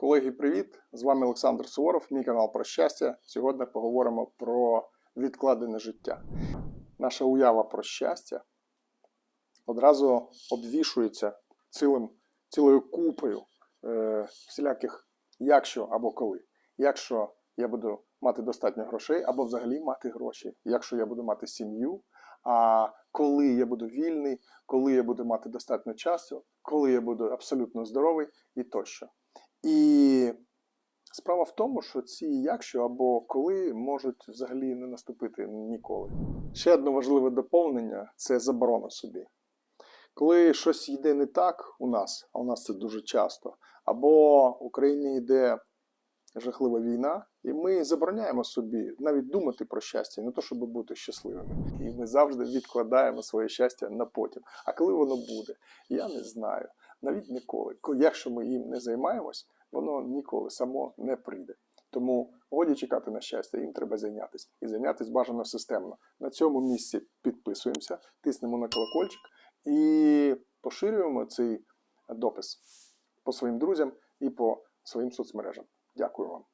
Колеги, привіт! З вами Олександр Суворов, мій канал про щастя. Сьогодні поговоримо про відкладене життя. Наша уява про щастя одразу обвішується цілим, цілою купою е, всіляких якщо або коли. Якщо я буду мати достатньо грошей, або взагалі мати гроші, якщо я буду мати сім'ю, а коли я буду вільний, коли я буду мати достатньо часу, коли я буду абсолютно здоровий і тощо. І справа в тому, що ці якщо або коли можуть взагалі не наступити ніколи. Ще одне важливе доповнення це заборона собі. Коли щось йде не так у нас, а у нас це дуже часто, або в Україні йде жахлива війна, і ми забороняємо собі навіть думати про щастя, не то, щоб бути щасливими. І ми завжди відкладаємо своє щастя на потім. А коли воно буде, я не знаю. Навіть ніколи. Ко- Якщо ми їм не займаємось, воно ніколи само не прийде. Тому годі чекати на щастя, їм треба зайнятися. І зайнятися бажано системно. На цьому місці підписуємося, тиснемо на колокольчик і поширюємо цей допис по своїм друзям і по своїм соцмережам. Дякую вам.